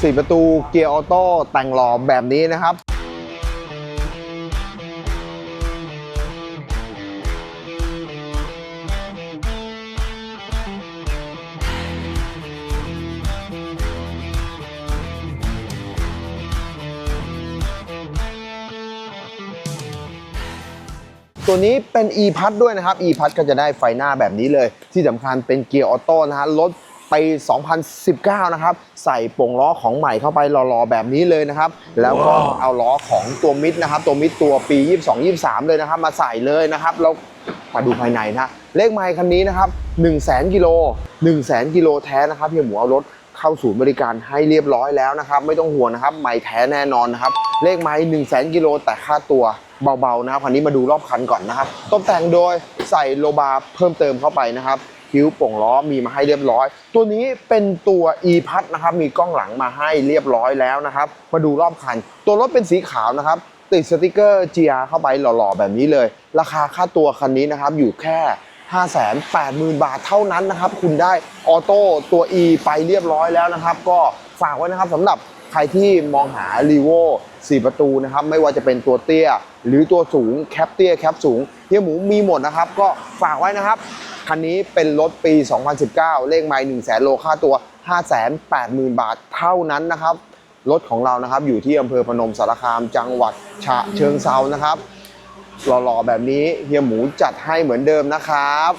4 ประตูเกียร์ออโต้แต่งหล่อแบบนี้นะครับตัวนี้เป็น e p a s ด้วยนะครับ e p a s ก็จะได้ไฟหน้าแบบนี้เลย ที่สำคัญเป็นเกียร์ออโต้นะฮะรถ ปี 2019 นะครับ ใส่โป่งล้อของใหม่เข้าไปหล่อๆแบบนี้เลยนะครับ แล้วก็เอาล้อของตัวมิดนะครับ ตัวมิดตัวปี 22-23 เลยนะครับ มาใส่เลยนะครับ แล้วมาดูภายในนะ เลขไมล์คันนี้นะครับ 1 0 0 0 0 0กิโล1 0 0 0 0กิโลแท้นะครับเฮียหมูเอารถเข้าศูนย์บริการให้เรียบร้อยแล้วนะครับ ไม่ต้องห่วงนะครับไม่แท้แน่นอนนะครับ เลขไม้1 0 0 0 0แกิโลแต่ค่าตัวเบาๆนะครับคันนี้มาดูรอบคันก่อนนะครับตกแต่งโดยใส่โลบาร์เพิ่มเติมเข้าไปนะครับ คิ้วโป่งล้อมีมาให้เรียบร้อย ตัวนี้เป็นตัว e พัดนะครับ มีกล้องหลังมาให้เรียบร้อยแล้วนะครับ มาดูรอบคัน ตัวรถเป็นสีขาวนะครับ ติดสติกเกอร์ GR เข้าไปหล่อๆ แบบนี้เลย ราคาค่าตัวคันนี้นะครับอยู่แค่580,000 บาทเท่านั้นนะครับ คุณได้ออโต้ตัว E ไปเรียบร้อยแล้วนะครับ ก็ฝากไว้นะครับสำหรับใครที่มองหา r ีโว4 ประตูนะครับ ไม่ว่าจะเป็นตัวเตี้ย หรือตัวสูงแคปเตี้ยแคปสูงเฮียหมูมีหมดนะครับ ก็ฝากไว้นะครับ คันนี้เป็นรถปี 2019 เลขไมล์1 0 0 0 0โลค่าตัว 580,000 บาทเท่านั้นนะครับ รถของเรานะครับอยู่ที่อำเภอพนมสารคามจังหวัดฉะเชิงเซานะครับหล่อๆแบบนี้เฮียหมูจัดให้เหมือนเดิมนะครับ